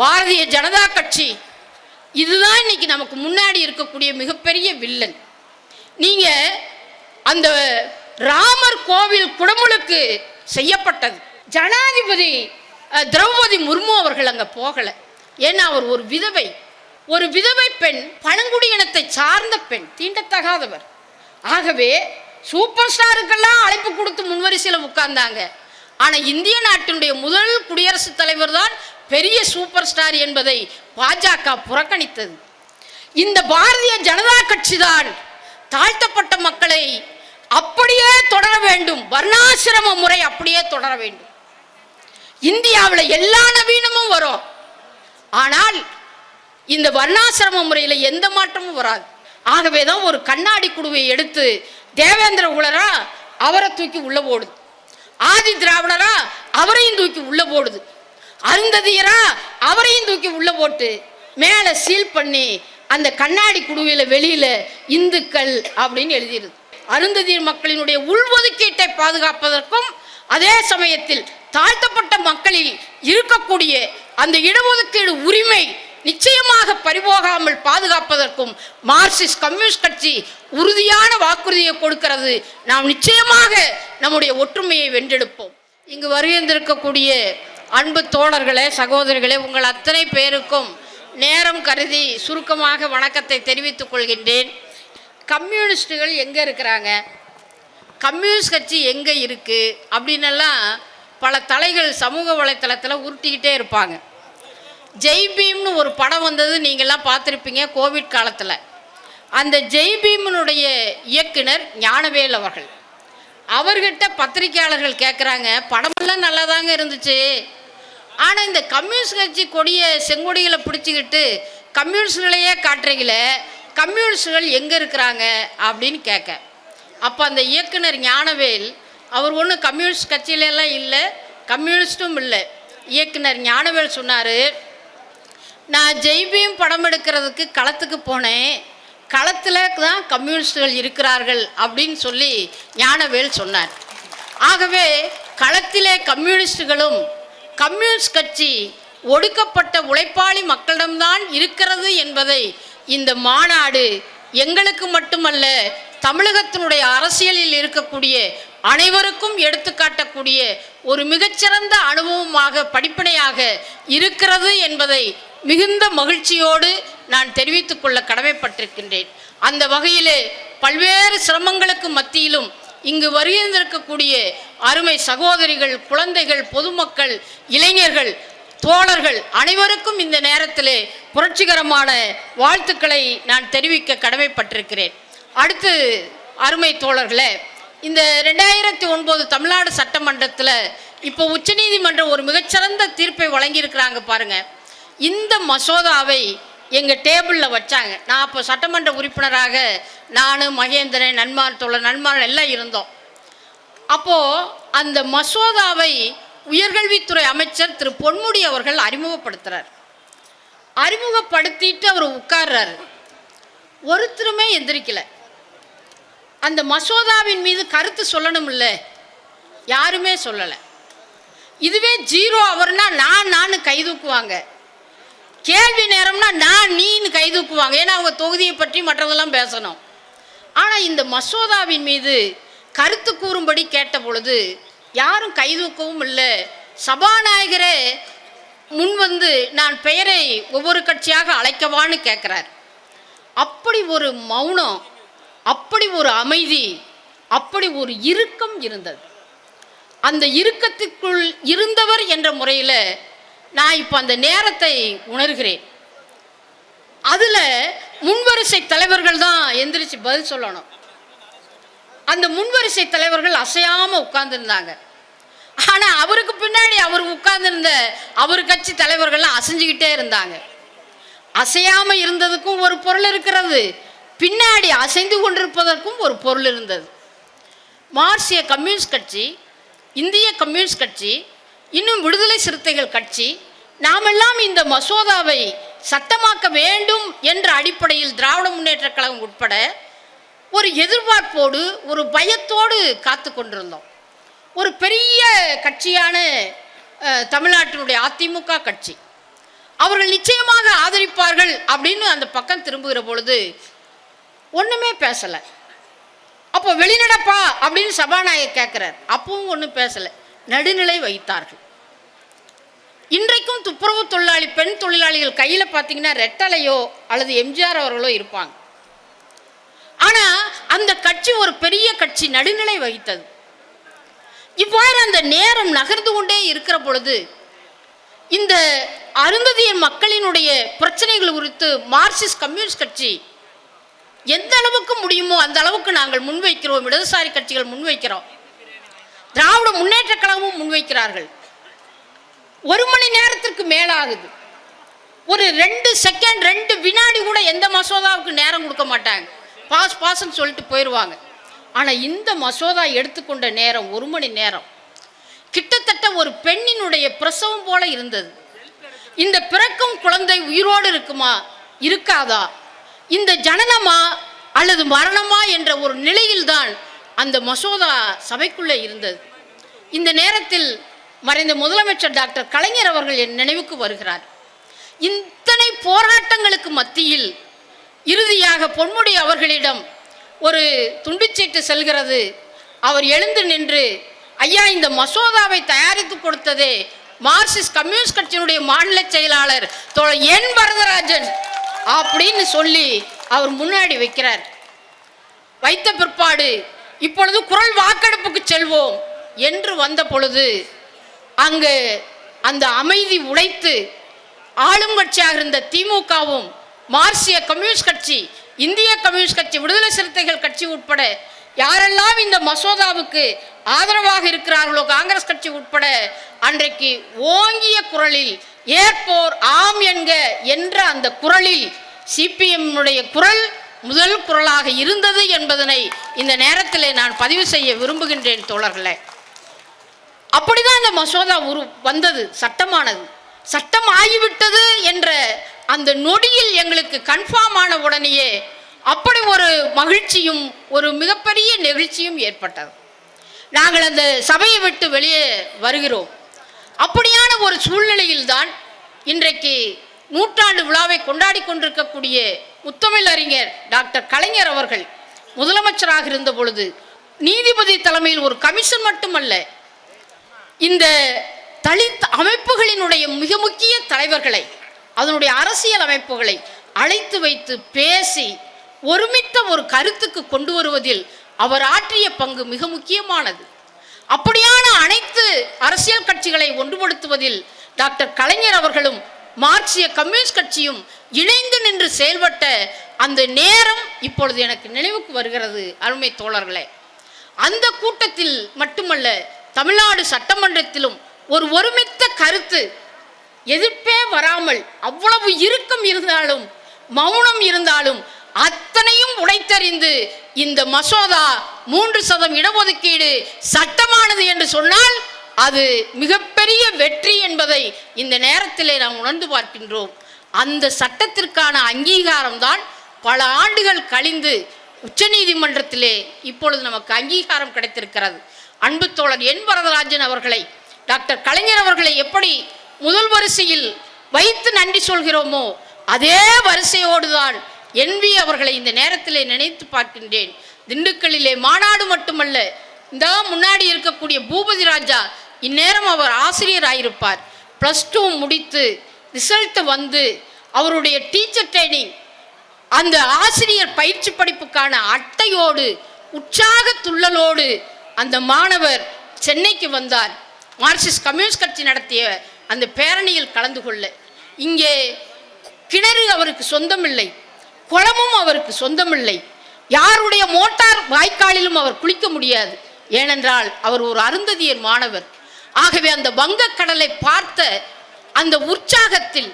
பாரதிய ஜனதா கட்சி. இதுதான் இன்னைக்கு நமக்கு முன்னாடி இருக்கக்கூடிய மிகப்பெரிய வில்லன். நீங்க அந்த ராமர் கோவில் குடமுழுக்கு செய்யப்பட்டது. ஜனாதிபதி திரௌபதி முர்மு அவர்கள் அங்க போகல. ஏன்னா அவர் ஒரு விதவை. ஒரு விதவை பெண் பழங்குடியினத்தை சார்ந்த பெண் தீண்டத்தகாதவர். ஆகவே சூப்பர் ஸ்டாருக்கெல்லாம் அழைப்பு கொடுத்து முன்வரிசையில் உட்கார்ந்தாங்க. ஆனால் இந்திய நாட்டினுடைய முதல் குடியரசுத் தலைவர் தான் பெரிய சூப்பர் ஸ்டார் என்பதை பாஜக புறக்கணித்தது. இந்த பாரதிய ஜனதா கட்சி தான் தாழ்த்தப்பட்ட மக்களை அப்படியே தொடர வேண்டும். வர்ணாசிரம முறை அப்படியே தொடர வேண்டும். இந்தியாவில் எல்லா நவீனமும் வரும். ஆனால் இந்த வர்ணாசிரம முறையில் எந்த மாற்றமும் வராது. ஆகவே தான் ஒரு கண்ணாடி குடுவை எடுத்து தேவேந்திர உலரா அவரை தூக்கி உள்ள போடுது. ஆதி திராவிடரா அவரையும் தூக்கி உள்ள போடுது. அருந்ததியரா அவரையும் தூக்கி உள்ள போட்டு மேலே சீல் பண்ணி அந்த கண்ணாடி குடுவையில் வெளியில இந்துக்கள் அப்படின்னு எழுதிடுது அருந்ததியர் மக்களினுடைய உள்ஒதுக்கீட்டை பாதுகாப்பதற்கும் அதே சமயத்தில் தாழ்த்தப்பட்ட மக்களில் இருக்கக்கூடிய அந்த இடஒதுக்கீடு உரிமை நிச்சயமாக பறிபோகாமல் பாதுகாப்பதற்கும் மார்க்சிஸ்ட் கம்யூனிஸ்ட் கட்சி உறுதியான வாக்குறுதியை கொடுக்கிறது. நாம் நிச்சயமாக நம்முடைய ஒற்றுமையை வென்றெடுப்போம். இங்கு வருகின்றிருக்கக்கூடிய அன்பு தோழர்களே சகோதரிகளே உங்கள் அத்தனை பேருக்கும் நேரம் கருதி சுருக்கமாக வணக்கத்தை தெரிவித்துக் கொள்கின்றேன். கம்யூனிஸ்டுகள் எங்கே இருக்கிறாங்க? கம்யூனிஸ்ட் கட்சி எங்கே இருக்குது அப்படின்னெல்லாம் பல தலைகள் சமூக வலைத்தளத்தில் உருட்டிக்கிட்டே இருப்பாங்க. ஜெய் பீம்னு ஒரு படம் வந்தது நீங்கள்லாம் பார்த்துருப்பீங்க கோவிட் காலத்தில். அந்த ஜெய் பீம்னுடைய இயக்குனர் ஞானவேல் அவர்கள். அவர்கிட்ட பத்திரிக்கையாளர்கள் கேட்குறாங்க படமெல்லாம் நல்லா தாங்க இருந்துச்சு. ஆனால் இந்த கம்யூனிஸ்ட் கட்சி கொடியை செங்கொடிகளை பிடிச்சிக்கிட்டு கம்யூனிஸ்டுகளையே காட்டுறீங்களே கம்யூனிஸ்டுகள் எங்கே இருக்கிறாங்க அப்படின்னு கேட்க அப்போ அந்த இயக்குனர் ஞானவேல் அவர் ஒன்றும் கம்யூனிஸ்ட் கட்சியிலலாம் இல்லை கம்யூனிஸ்ட்டும் இல்லை. இயக்குனர் ஞானவேல் சொன்னார் நான் ஜெய்பியும் படம் எடுக்கிறதுக்கு களத்துக்கு போனேன். களத்தில் தான் கம்யூனிஸ்டுகள் இருக்கிறார்கள் அப்படின்னு சொல்லி ஞானவேல் சொன்னார். ஆகவே களத்திலே கம்யூனிஸ்டுகளும் கம்யூனிஸ்ட் கட்சி ஒடுக்கப்பட்ட உழைப்பாளி மக்களிடம்தான் இருக்கிறது என்பதை இந்த மாநாடு எங்களுக்கு மட்டுமல்ல தமிழகத்தினுடைய அரசியலில் இருக்கக்கூடிய அனைவருக்கும் எடுத்துக்காட்டக்கூடிய ஒரு மிகச்சிறந்த அனுபவமாக படிப்பினையாக இருக்கிறது என்பதை மிகுந்த மகிழ்ச்சியோடு நான் தெரிவித்துக் கொள்ள கடமைப்பட்டிருக்கின்றேன். அந்த வகையிலே பல்வேறு சிரமங்களுக்கு மத்தியிலும் இங்கு வருகின்றிருக்கக்கூடிய அருமை சகோதரிகள் குழந்தைகள் பொதுமக்கள் இளைஞர்கள் தோழர்கள் அனைவருக்கும் இந்த நேரத்திலே புரட்சிகரமான வாழ்த்துக்களை நான் தெரிவிக்க கடமைப்பட்டிருக்கிறேன். அடுத்து அருமை தோழர்களே இந்த ரெண்டாயிரத்தி ஒன்பது தமிழ்நாடு சட்டமன்றத்தில் இப்போ உச்சநீதிமன்றம் ஒரு மிகச்சிறந்த தீர்ப்பை வழங்கியிருக்கிறாங்க பாருங்கள் இந்த மசோதாவை எங்கள் டேபிளில் வச்சாங்க. நான் அப்போ சட்டமன்ற உறுப்பினராக நான் மகேந்திரன் நன்மார் தோழர் நன்மார் எல்லாம் இருந்தோம். அப்போது அந்த மசோதாவை உயர்கல்வித்துறை அமைச்சர் திரு பொன்முடி அவர்கள் அறிமுகப்படுத்துகிறார் அறிமுகப்படுத்திட்டு அவர் உட்கார்றாரு. ஒருத்தருமே எந்திரிக்கல. அந்த மசோதாவின் மீது கருத்து சொல்லணும்ல? யாருமே சொல்லலை. இதுவே ஜீரோ அவர்னா நான் நான் கை தூக்குவாங்க. கேள்வி நேரம்னா நான் நீன்னு கை தூக்குவாங்க. ஏன்னா அவங்க தொகுதியை பற்றி மற்றதெல்லாம் பேசணும். ஆனால் இந்த மசோதாவின் மீது கருத்து கூறும்படி கேட்ட பொழுது யாரும் கை தூக்கவும் இல்லை. சபாநாயகரே முன் வந்து நான் பெயரை ஒவ்வொரு கட்சியாக அழைக்கவான்னு கேட்குறார் அப்படி ஒரு மௌனம் அப்படி ஒரு அமைதி அப்படி ஒரு இறுக்கம் இருந்தது. அந்த இறுக்கத்துக்குள் இருந்தவர் என்ற முறையில் நான் இப்போ அந்த நேரத்தை உணர்கிறேன். அதில் முன்வரிசை தலைவர்கள் தான் எந்திரிச்சு பதில் சொல்லணும். அந்த முன்வரிசை தலைவர்கள் அசையாமல் உட்கார்ந்துருந்தாங்க. ஆனால் அவருக்கு பின்னாடி அவர் உட்கார்ந்துருந்த அவர் கட்சி தலைவர்கள்லாம் அசைஞ்சுக்கிட்டே இருந்தாங்க. அசையாமல் இருந்ததுக்கும் ஒரு பொருள் இருக்கிறது. பின்னாடி அசைந்து கொண்டிருப்பதற்கும் ஒரு பொருள் இருந்தது. மார்க்சிய கம்யூனிஸ்ட் கட்சி இந்திய கம்யூனிஸ்ட் கட்சி இன்னும் விடுதலை சிறுத்தைகள் கட்சி நாமெல்லாம் இந்த மசோதாவை சட்டமாக்க வேண்டும் என்ற அடிப்படையில் திராவிட முன்னேற்றக் கழகம் உட்பட ஒரு எதிர்பார்ப்போடு ஒரு பயத்தோடு காத்து கொண்டிருந்தோம். ஒரு பெரிய கட்சியான தமிழ்நாட்டினுடைய அதிமுக கட்சி. அவர்கள் நிச்சயமாக ஆதரிப்பார்கள் அப்படின்னு அந்த பக்கம் திரும்புகிற பொழுது ஒன்றுமே பேசலை. அப்போ வெளிநடப்பா அப்படின்னு சபாநாயகர் கேட்குறார் அப்பவும் ஒன்றும் பேசலை. நடுநிலை வைத்தார்கள். இன்றைக்கும் துப்புரவு தொழிலாளி பெண் தொழிலாளிகள் கையில் பார்த்தீங்கன்னா ரெட்டலையோ அல்லது எம்ஜிஆர் அவர்களோ இருப்பாங்க. ஆனால் அந்த கட்சி ஒரு பெரிய கட்சி நடுநிலை வகித்தது. இவ்வாறு அந்த நேரம் நகர்ந்து கொண்டே இருக்கிற பொழுது இந்த அருந்ததியர் மக்களினுடைய பிரச்சனைகள் குறித்து மார்க்சிஸ்ட் கம்யூனிஸ்ட் கட்சி எந்த அளவுக்கு முடியுமோ அந்த அளவுக்கு நாங்கள் முன்வைக்கிறோம். இடதுசாரி கட்சிகள் முன்வைக்கிறோம். திராவிட முன்னேற்ற கழகமும் முன்வைக்கிறார்கள். ஒரு மணி நேரத்திற்கு மேலாகுது. ஒரு ரெண்டு செகண்ட் ரெண்டு வினாடி கூட எந்த மசோதாவுக்கு நேரம் கொடுக்க மாட்டாங்க. பாஸ் பாஸ்ன்னு சொல்லிட்டு போயிடுவாங்க ஆனால் இந்த மசோதா எடுத்துக்கொண்ட நேரம் ஒரு மணி நேரம். கிட்டத்தட்ட ஒரு பெண்ணினுடைய பிரசவம் போல இருந்தது. இந்த பிறக்கும் குழந்தை உயிரோடு இருக்குமா? இருக்காதா? இந்த ஜனனமா அல்லது மரணமா என்ற ஒரு நிலையில்தான் அந்த மசோதா சபைக்குள்ளே இருந்தது. இந்த நேரத்தில் மறைந்த முதலமைச்சர் டாக்டர் கலைஞர் அவர்கள் என் நினைவுக்கு வருகிறார். இத்தனை போராட்டங்களுக்கு மத்தியில் இறுதியாக பொன்முடி அவர்களிடம் ஒரு துண்டுச்சீட்டு செல்கிறது. அவர் எழுந்து நின்று ஐயா இந்த மசோதாவை தயாரித்து கொடுத்ததே மார்க்சிஸ்ட் கம்யூனிஸ்ட் கட்சியினுடைய மாநில செயலாளர் தோழர் என். வரதராஜன் அப்படின்னு சொல்லி அவர் முன்னாடி வைக்கிறார். வைத்த பிற்பாடு இப்பொழுது குரல் வாக்கெடுப்புக்கு செல்வோம் என்று வந்த பொழுது அங்கு அந்த அமைதி உடைத்து ஆளும் கட்சியாக இருந்த திமுகவும் மார்க்சிய கம்யூனிஸ்ட் கட்சி இந்திய கம்யூனிஸ்ட் கட்சி விடுதலை சிறுத்தைகள் கட்சி உட்பட யாரெல்லாம் இந்த மசோதாவுக்கு ஆதரவாக இருக்கிறார்களோ காங்கிரஸ் கட்சி உட்பட அன்றைக்கு ஓங்கிய குரலில் ஏற்போர் ஆம் என்க என்ற அந்த குரலில் சிபிஎம்னுடைய குரல் முதல் குரலாக இருந்தது என்பதனை இந்த நேரத்தில் நான் பதிவு செய்ய விரும்புகின்றேன் தோழர்களே. அப்படிதான் அந்த மசோதா உரு வந்தது சட்டமானது. சட்டம் ஆகிவிட்டது என்ற அந்த நொடியில் எங்களுக்கு கன்ஃபார்ம் ஆன உடனேயே அப்படி ஒரு மகிழ்ச்சியும் ஒரு மிகப்பெரிய நெகிழ்ச்சியும் ஏற்பட்டது. நாங்கள் அந்த சபையை விட்டு வெளியே வருகிறோம். அப்படியான ஒரு சூழ்நிலையில்தான் இன்றைக்கு நூற்றாண்டு விழாவை கொண்டாடி கொண்டிருக்கக்கூடிய முத்தமிழ் அறிஞர் டாக்டர் கலைஞர் அவர்கள் முதலமைச்சராக இருந்த பொழுது நீதிபதி தலைமையில் ஒரு கமிஷன் மட்டுமல்ல இந்த தலித் அமைப்புகளினுடைய மிக முக்கிய தலைவர்களை அதனுடைய அரசியல் அமைப்புகளை அழைத்து வைத்து பேசி ஒருமித்த ஒரு கருத்துக்கு கொண்டு வருவதில் அவர் ஆற்றிய பங்கு மிக முக்கியமானது. அப்படியான அனைத்து அரசியல் கட்சிகளை ஒன்றுபடுத்துவதில் டாக்டர் கலைஞர் அவர்களும் மார்க்சிய கம்யூனிஸ்ட் கட்சியும் இணைந்து நின்று செயல்பட்ட அந்த நேரம் இப்பொழுது எனக்கு நினைவுக்கு வருகிறது அருமை தோழர்களே. அந்த கூட்டத்தில் மட்டுமல்ல தமிழ்நாடு சட்டமன்றத்திலும் ஒரு ஒருமித்த கருத்து எதிர்ப்பே வராமல் அவ்வளவு இறுக்கம் இருந்தாலும் மௌனம் இருந்தாலும் அத்தனையும் உடைத்தறிந்து இந்த மசோதா மூன்று சதம் இடஒதுக்கீடு சட்டமானது என்று சொன்னால் அது மிகப்பெரிய வெற்றி என்பதை இந்த நேரத்திலே நாம் உணர்ந்து பார்க்கின்றோம். அந்த சட்டத்திற்கான அங்கீகாரம்தான் பல ஆண்டுகள் கழிந்து உச்சநீதிமன்றத்திலே இப்பொழுது நமக்கு அங்கீகாரம் கிடைத்திருக்கிறது. அன்பு தோழர் என் வரதராஜன் அவர்களை டாக்டர் கலைஞர் அவர்களை எப்படி முதல் வரிசையில் வைத்து நன்றி சொல்கிறோமோ அதே வரிசையோடு தான் என்வி அவர்களை இந்த நேரத்திலே நினைத்து பார்க்கின்றேன். திண்டுக்கல்லிலே மாநாடு மட்டுமல்ல இந்த முன்னாடி இருக்கக்கூடிய பூபதி ராஜா இந்நேரம் அவர் ஆசிரியர் ஆயிருப்பார் ப்ளஸ் டூ முடித்து ரிசல்ட் வந்து அவருடைய டீச்சர் ட்ரைனிங் அந்த ஆசிரியர் பயிற்சி படிப்புக்கான அட்டையோடு உற்சாக துள்ளலோடு அந்த மாணவர் சென்னைக்கு வந்தார். மார்க்சிஸ்ட் கம்யூனிஸ்ட் கட்சி நடத்திய அந்த பேரணியில் கலந்து கொள்ள. இங்கே கிணறு அவருக்கு சொந்தமில்லை. குளமும் அவருக்கு சொந்தமில்லை. யாருடைய மோட்டார் வாய்க்காலிலும் அவர் குளிக்க முடியாது. ஏனென்றால் அவர் ஒரு அருந்ததியர் மாணவர். ஆகவே அந்த வங்கக்கடலை பார்த்த அந்த உற்சாகத்தில்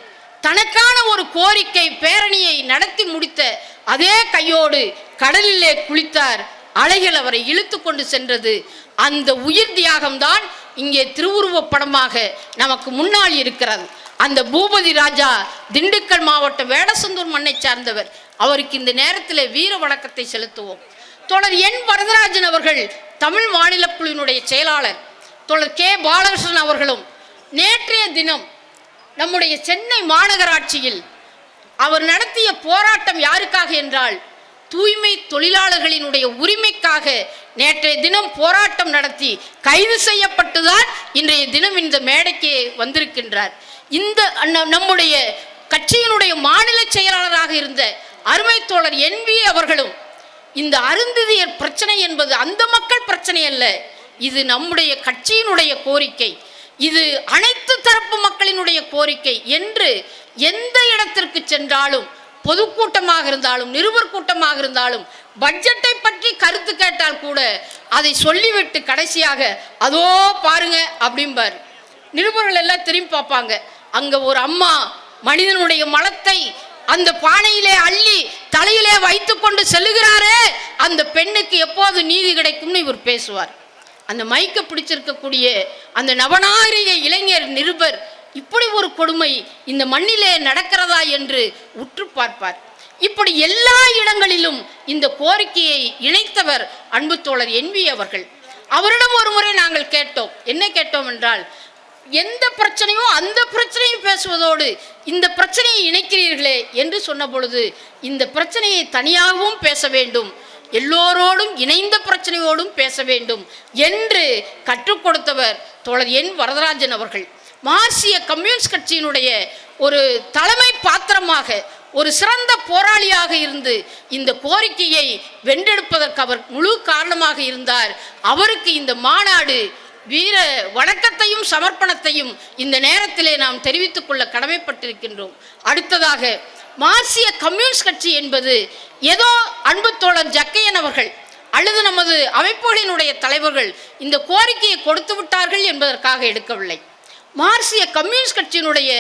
தனக்கான ஒரு கோரிக்கை பேரணியை நடத்தி முடித்த அதே கையோடு கடலிலே குளித்தார் அலைகள் அவரை இழுத்து கொண்டு சென்றது. அந்த உயிர் தியாகம்தான் இங்கே திருவுருவப் படமாக நமக்கு முன்னால் இருக்கிறது. அந்த பூபதி ராஜா திண்டுக்கல் மாவட்டம் வேடசந்தூர் மண்ணை சார்ந்தவர். அவருக்கு இந்த நேரத்தில் வீர வணக்கத்தை செலுத்துவோம். தொடர் என் வரதராஜன் அவர்கள் தமிழ் மாநில குழுவினுடைய செயலாளர். தொடர் கே. பாலகிருஷ்ணன் அவர்களும் நேற்றைய தினம் நம்முடைய சென்னை மாநகராட்சியில் அவர் நடத்திய போராட்டம் யாருக்காக என்றால் தூய்மை தொழிலாளர்களினுடைய உரிமைக்காக நேற்றைய தினம் போராட்டம் நடத்தி கைது செய்யப்பட்டுதான் இன்றைய தினம் இந்த மேடைக்கு வந்திருக்கின்றார். இந்த நம்முடைய கட்சியினுடைய மாநில செயலாளராக இருந்த அருமை தோழர் என்பி அவர்களும் இந்த அருந்ததியர் பிரச்சனை என்பது அந்த மக்கள் பிரச்சனை அல்ல இது நம்முடைய கட்சியினுடைய கோரிக்கை. இது அனைத்து தரப்பு மக்களினுடைய கோரிக்கை என்று எந்த இடத்திற்கு சென்றாலும் பொதுக்கூட்டமாக இருந்தாலும் நிருபர் கூட்டமாக இருந்தாலும் பட்ஜெட்டை பற்றி கருத்து கேட்டால் கூட அதை சொல்லிவிட்டு கடைசியாக அதோ பாருங்க அப்படிம்பார். நிருபர்கள் எல்லாம் திரும்பி பார்ப்பாங்க. அங்க ஒரு அம்மா மனிதனுடைய மலத்தை அந்த பானையிலே அள்ளி தலையிலே வைத்துக்கொண்டு செல்லுகிறாரே அந்த பெண்ணுக்கு எப்போது நீதி கிடைக்கும்னு இவர் பேசுவார். அந்த மைக்க பிடிச்சிருக்கக்கூடிய அந்த நவநாகரிக இளைஞர் நிருபர் இப்படி ஒரு கொடுமை இந்த மண்ணிலே நடக்கிறதா என்று உற்று பார்ப்பார். இப்படி எல்லா இடங்களிலும் இந்த கோரிக்கையை இணைத்தவர் அன்பு தோழர் என்பி அவர்கள். அவரிடம் ஒரு முறை நாங்கள் கேட்டோம். என்ன கேட்டோம் என்றால் எந்த பிரச்சனையோ அந்த பிரச்சனையும் பேசுவதோடு இந்த பிரச்சனையை இணைக்கிறீர்களே என்று சொன்ன பொழுது இந்த பிரச்சனையை தனியாகவும் பேச வேண்டும் எல்லோரோடும் இணைந்த பிரச்சனையோடும் பேச வேண்டும் என்று கற்றுக் கொடுத்தவர் தோழர் என் வரதராஜன் அவர்கள். மார்க்சிய கம்யூனிஸ்ட் கட்சியினுடைய ஒரு தலைமை பாத்திரமாக ஒரு சிறந்த போராளியாக இருந்து இந்த கோரிக்கையை வென்றெடுப்பதற்கு அவர் முழு காரணமாக இருந்தார். அவருக்கு இந்த மாநாடு வீர வணக்கத்தையும் சமர்ப்பணத்தையும் இந்த நேரத்திலே நாம் தெரிவித்துக் கொள்ள கடமைப்பட்டிருக்கின்றோம். அடுத்ததாக மார்க்சிய கம்யூனிஸ்ட் கட்சி என்பது ஏதோ அன்பு தோழர் ஜக்கையன் அவர்கள் அல்லது நமது அமைப்புகளினுடைய தலைவர்கள் இந்த கோரிக்கையை கொடுத்து விட்டார்கள் என்பதற்காக எடுக்கவில்லை. மார்க்சிய கம்யூனிஸ்ட் கட்சியினுடைய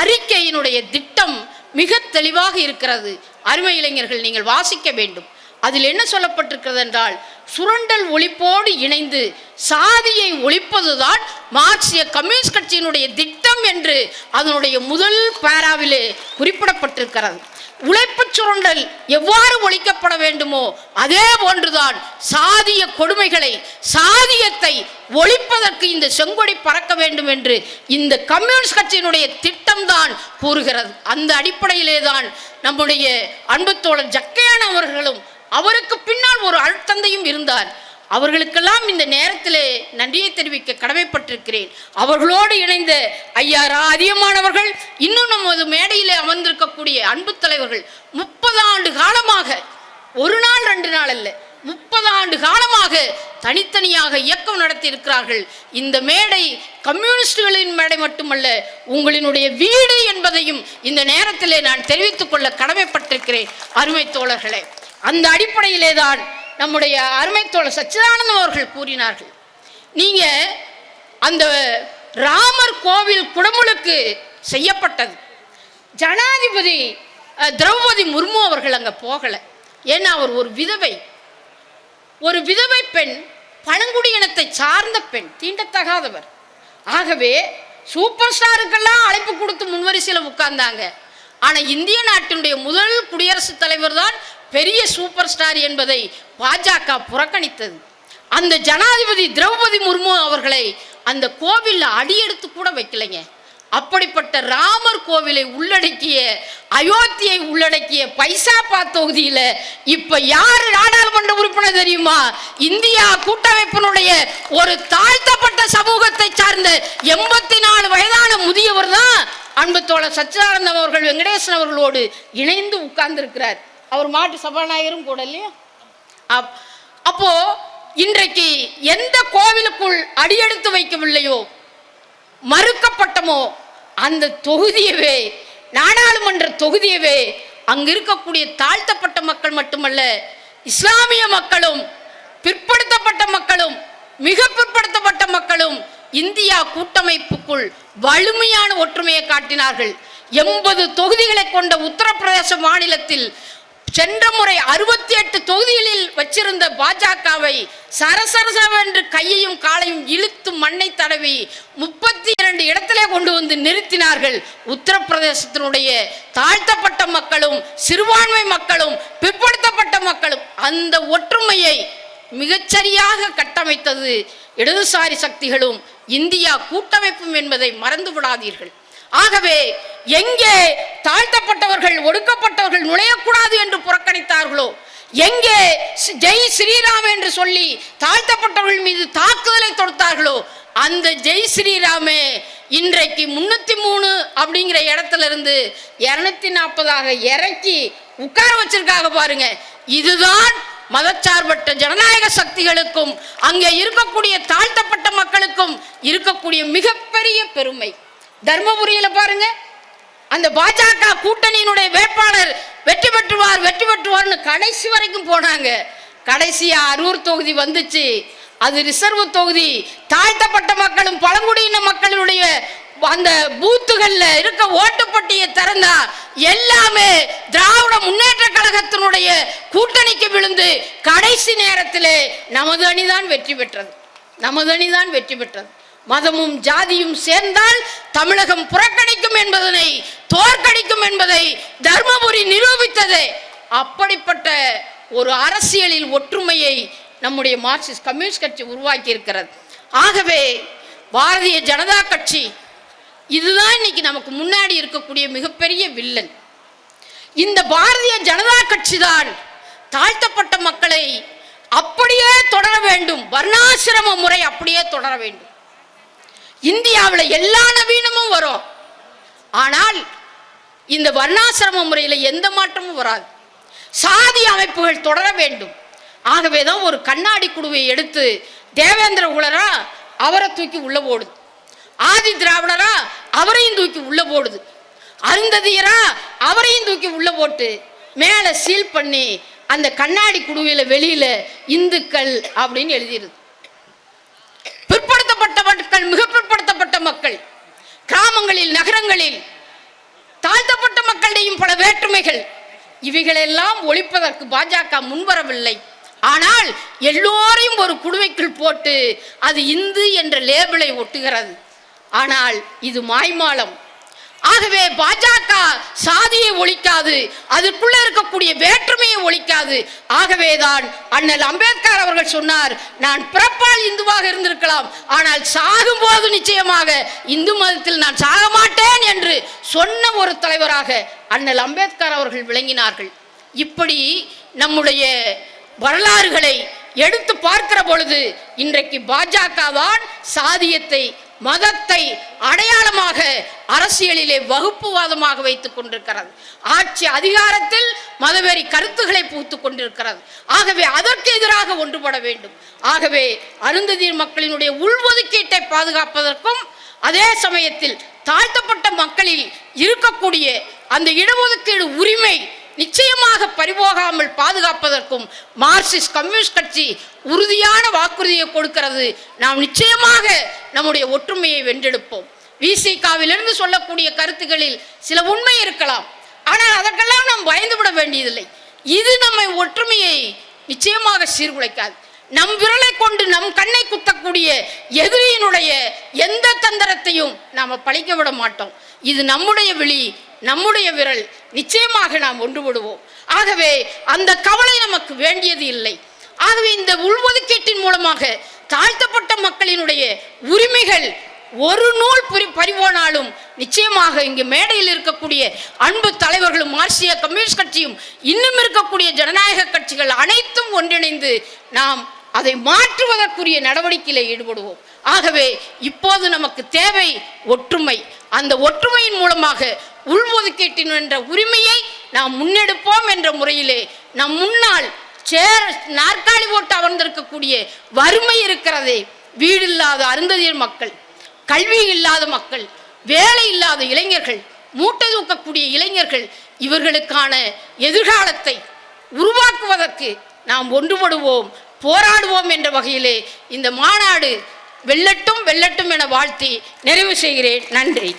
அறிக்கையினுடைய திட்டம் மிக தெளிவாக இருக்கிறது. அருமை இளைஞர்கள் நீங்கள் வாசிக்க வேண்டும். அதில் என்ன சொல்லப்பட்டிருக்கிறது என்றால் சுரண்டல் ஒழிப்போடு இணைந்து சாதியை ஒழிப்பதுதான் மார்க்சிய கம்யூனிஸ்ட் கட்சியினுடைய திட்டம் என்று அதனுடைய முதல் பேராவிலே குறிப்பிடப்பட்டிருக்கிறது. உழைப்புச் சுரண்டல் எவ்வாறு ஒழிக்கப்பட வேண்டுமோ அதே போன்றுதான் சாதிய கொடுமைகளை சாதியத்தை ஒழிப்பதற்கு இந்த செங்கொடி பறக்க வேண்டும் என்று இந்த கம்யூனிஸ்ட் கட்சியினுடைய திட்டம்தான் கூறுகிறது. அந்த அடிப்படையிலே தான் நம்முடைய அன்பு தோழர் ஜக்கையான அவர்களும் அவருக்கு பின்னால் ஒரு அழுத்தந்தையும் இருந்தார். அவர்களுக்கெல்லாம் இந்த நேரத்திலே நன்றியை தெரிவிக்க கடமைப்பட்டிருக்கிறேன். அவர்களோடு இணைந்த ஐயா ரா அதிகமானவர்கள் இன்னும் நமது மேடையிலே அமர்ந்திருக்கக்கூடிய அன்பு தலைவர்கள் முப்பது ஆண்டு காலமாக ஒரு நாள் ரெண்டு நாள் அல்ல முப்பது ஆண்டு காலமாக தனித்தனியாக இயக்கம் நடத்தி இருக்கிறார்கள் இந்த மேடை கம்யூனிஸ்டுகளின் மேடை மட்டுமல்ல உங்களினுடைய வீடு என்பதையும் இந்த நேரத்திலே நான் தெரிவித்துக் கொள்ள கடமைப்பட்டிருக்கிறேன். அருமை தோழர்களே அந்த அடிப்படையிலே தான் நம்முடைய அருமை தோழர் சச்சிதானந்தம் அவர்கள் கூறினார்கள். நீங்க அந்த ராமர் கோவில் குடமுழுக்கு செய்யப்பட்டது. ஜனாதிபதி திரௌபதி முர்மு அவர்கள் அங்கே போகலை. ஏன்னா அவர் ஒரு விதவை. ஒரு விதவை பெண் பழங்குடியினத்தை சார்ந்த பெண் தீண்டத்தகாதவர். ஆகவே சூப்பர் ஸ்டாருக்கெல்லாம் அழைப்பு கொடுத்து முன்வரிசையில் உட்கார்ந்தாங்க. ஆனால் இந்திய நாட்டினுடைய முதல் குடியரசுத் தலைவர் தான் பெரிய சூப்பர் ஸ்டார் என்பதை பாஜக புறக்கணித்தது. அந்த ஜனாதிபதி திரௌபதி முர்மு அவர்களை அந்த கோவிலில் அடியெடுத்து கூட வைக்கலைங்க. அப்படிப்பட்ட ராமர் கோவிலை உள்ளடக்கிய அயோத்தியை உள்ளடக்கிய பைசாப்பா தொகுதியில இப்ப யார் நாடாளுமன்ற உறுப்பினர் தெரியுமா? இந்தியா கூட்டமைப்பினுடைய ஒரு தாழ்த்தப்பட்ட சமூகத்தை சார்ந்த எண்பத்தி நாலு வயதான முதியவர் தான் அன்பு தோழர் சச்சிதானந்தம் அவர்கள் வெங்கடேசன் அவர்களோடு இணைந்து உட்கார்ந்திருக்கிறார். அவர் மாட்டு சபாநாயகரும் கூட இல்லையா? அப்- அப்போ இன்றைக்கு எந்த கோவிலுக்குள் அடியெடுத்து வைக்கவில்லையோ மறுக்கப்பட்டமோ அந்த தொகுதியவே நாடாளுமன்ற தொகுதியவே அங்கு இருக்கக்கூடிய தாழ்த்தப்பட்ட மக்கள் மட்டுமல்ல இஸ்லாமிய மக்களும் பிற்படுத்தப்பட்ட மக்களும் மிக பிற்படுத்தப்பட்ட மக்களும் இந்தியா கூட்டமைப்புக்குள் வலிமையான ஒற்றுமையை காட்டினார்கள். எண்பது தொகுதிகளை கொண்ட உத்தரப்பிரதேச மாநிலத்தில் சென்ற முறை அறுபத்தி எட்டு தொகுதிகளில் வச்சிருந்த பாஜகவை சரசரசவென்று கையையும் காலையும் இழுத்து மண்ணை தடவி முப்பத்தி இரண்டு இடத்திலே கொண்டு வந்து நிறுத்தினார்கள். உத்தரப்பிரதேசத்தினுடைய தாழ்த்தப்பட்ட மக்களும் சிறுபான்மை மக்களும் பிற்படுத்தப்பட்ட மக்களும் அந்த ஒற்றுமையை மிகச்சரியாக கட்டமைத்தது இடதுசாரி சக்திகளும் இந்தியா கூட்டமைப்பும் என்பதை மறந்து விடாதீர்கள். ஆகவே எங்கே தாழ்த்தப்பட்டவர்கள் ஒடுக்கப்பட்டவர்கள் நுழையக்கூடாது என்று புறக்கணித்தார்களோ எங்கே ஜெய் ஸ்ரீராம் என்று சொல்லி தாழ்த்தப்பட்டவர்கள் மீது தாக்குதலை தொடுத்தார்களோ அந்த ஜெய் ஸ்ரீராமே இன்றைக்கு முன்னூத்தி மூணு அப்படிங்கிற இடத்துல இருந்து இருநூத்தி நாற்பதாக இறக்கி உட்கார வச்சிருக்காங்க பாருங்க. இதுதான் மதச்சார்பற்ற ஜனநாயக சக்திகளுக்கும் அங்கே இருக்கக்கூடிய தாழ்த்தப்பட்ட மக்களுக்கும் இருக்கக்கூடிய மிகப்பெரிய பெருமை. தர்மபுரியில பாருங்க. அந்த பாஜக கூட்டணியினுடைய வேட்பாளர் வெற்றி பெற்றுவார் வெற்றி பெற்றுவார்னு கடைசி வரைக்கும் போனாங்க. கடைசியா அரூர் தொகுதி வந்துச்சு. அது ரிசர்வ் தொகுதி. தாழ்த்தப்பட்ட மக்களும் பழங்குடியின மக்களுடைய அந்த பூத்துகள்ல இருக்க ஓட்டுப்பட்டியை திறந்தா எல்லாமே திராவிட முன்னேற்ற கழகத்தினுடைய கூட்டணிக்கு விழுந்து கடைசி நேரத்திலே நமது அணிதான் வெற்றி பெற்றது. நமது அணிதான் வெற்றி பெற்றது. மதமும் ஜாதியும் சேர்ந்தால் தமிழகம் புறக்கணிக்கும் என்பதனை தோற்கடிக்கும் என்பதை தர்மபுரி நிரூபித்தது. அப்படிப்பட்ட ஒரு அரசியலில் ஒற்றுமையை நம்முடைய மார்க்சிஸ்ட் கம்யூனிஸ்ட் கட்சி உருவாக்கி இருக்கிறது ஆகவே பாரதிய ஜனதா கட்சி இதுதான் இன்னைக்கு நமக்கு முன்னாடி இருக்கக்கூடிய மிகப்பெரிய வில்லன். இந்த பாரதிய ஜனதா கட்சி தான் தாழ்த்தப்பட்ட மக்களை அப்படியே தொடர வேண்டும். வர்ணாசிரம முறை அப்படியே தொடர வேண்டும். இந்தியாவில் எல்லா நவீனமும் வரும். ஆனால் இந்த வர்ணாசிரம முறையில் எந்த மாற்றமும் வராது. சாதி அமைப்புகள் தொடர வேண்டும். ஆகவே தான் ஒரு கண்ணாடி குழுவை எடுத்து தேவேந்திர உலரா அவரை தூக்கி உள்ள போடுது. ஆதி திராவிடரா அவரையும் தூக்கி உள்ள போடுது. அருந்ததியரா அவரையும் தூக்கி உள்ள போட்டு மேலே சீல் பண்ணி அந்த கண்ணாடி குடுவையில வெளியில இந்துக்கள் அப்படின்னு எழுதிடுது. பிற்படுத்தப்பட்ட மக்கள் மிக பிற்படுத்தப்பட்ட மக்கள் கிராமங்களில் நகரங்களில் தாழ்த்தப்பட்ட மக்களிடையும் பல வேற்றுமைகள். இவைகளெல்லாம் ஒழிப்பதற்கு பாஜக முன்வரவில்லை. ஆனால் எல்லோரையும் ஒரு குடுவைக்குள் போட்டு அது இந்து என்ற லேபிளை ஒட்டுகிறது. ஆனால் இது மாய்மாலம். ஆகவே பாஜக சாதியை ஒழிக்காது அதற்குள்ள இருக்கக்கூடிய வேற்றுமையை ஒழிக்காது. ஆகவேதான் அண்ணல் அம்பேத்கர் அவர்கள் சொன்னார் நான் பிறப்பால் இந்துவாக இருந்திருக்கலாம் ஆனால் சாகும்போது நிச்சயமாக இந்து மதத்தில் நான் சாக மாட்டேன் என்று சொன்ன ஒரு தலைவராக அண்ணல் அம்பேத்கர் அவர்கள் விளங்கினார்கள். இப்படி நம்முடைய வரலாறுகளை எடுத்து பார்க்கிற பொழுது இன்றைக்கு பாஜக தான் சாதியத்தை மதத்தை அடையாளமாக அரசியலிலே வகுப்புவாதமாக வைத்துக் கொண்டிருக்கிறது. ஆட்சி அதிகாரத்தில் மதவெறி கருத்துக்களை பூத்துக் கொண்டிருக்கிறது. ஆகவே அதற்கு எதிராக ஒன்றுபட வேண்டும். ஆகவே அருந்ததி மக்களினுடைய உள்ஒதுக்கீட்டை பாதுகாப்பதற்கும் அதே சமயத்தில் தாழ்த்தப்பட்ட மக்களில் இருக்கக்கூடிய அந்த இடஒதுக்கீடு உரிமை நிச்சயமாக பறிபோகாமல் பாதுகாப்பதற்கும் மார்க்சிஸ்ட் கம்யூனிஸ்ட் கட்சி உறுதியான வாக்குறுதியை கொடுக்கிறது. நாம் நிச்சயமாக நம்முடைய ஒற்றுமையை வென்றெடுப்போம். விசிகாவிலிருந்து சொல்லக்கூடிய கருத்துக்களில் சில உண்மை இருக்கலாம். ஆனால் அதற்கெல்லாம் நாம் பயந்துவிட வேண்டியதில்லை. இது நம்மை ஒற்றுமையை நிச்சயமாக சீர்குலைக்காது. நம் விரலை கொண்டு நம் கண்ணை குத்தக்கூடிய எதிரியினுடைய எந்த தந்திரத்தையும் நாம் பழிக்க விட மாட்டோம். இது நம்முடைய விழி நம்முடைய விரல். நிச்சயமாக நாம் ஒன்றுபடுவோம். ஆகவே அந்த கவலை நமக்கு வேண்டியது இல்லை. ஆகவே இந்த உள்ஒதுக்கீட்டின் மூலமாக தாழ்த்தப்பட்ட மக்களினுடைய உரிமைகள் ஒரு நூல் புரி பறிவோனாலும் நிச்சயமாக இங்கு மேடையில் இருக்கக்கூடிய அன்பு தலைவர்களும் மார்க்சிய கம்யூனிஸ்ட் கட்சியும் இன்னும் இருக்கக்கூடிய ஜனநாயக கட்சிகள் அனைத்தும் ஒன்றிணைந்து நாம் அதை மாற்றுவதற்குரிய நடவடிக்கையில் ஈடுபடுவோம். ஆகவே இப்போது நமக்கு தேவை ஒற்றுமை. அந்த ஒற்றுமையின் மூலமாக உள்ஒதுக்கீட்டின் என்ற உரிமையை நாம் முன்னெடுப்போம் என்ற முறையிலே நம் முன்னால் சேர நாற்காலி போட்டு அமர்ந்திருக்கக்கூடிய வறுமை இருக்கிறதே. வீடு இல்லாத அருந்ததியர் மக்கள் கல்வி இல்லாத மக்கள் வேலை இல்லாத இளைஞர்கள் மூட்டை தூக்கக்கூடிய இளைஞர்கள் இவர்களுக்கான எதிர்காலத்தை உருவாக்குவதற்கு நாம் ஒன்றுபடுவோம் போராடுவோம் என்ற வகையிலே இந்த மாநாடு வெல்லட்டும் வெல்லட்டும் என வாழ்த்தி நிறைவு செய்கிறேன். நன்றி.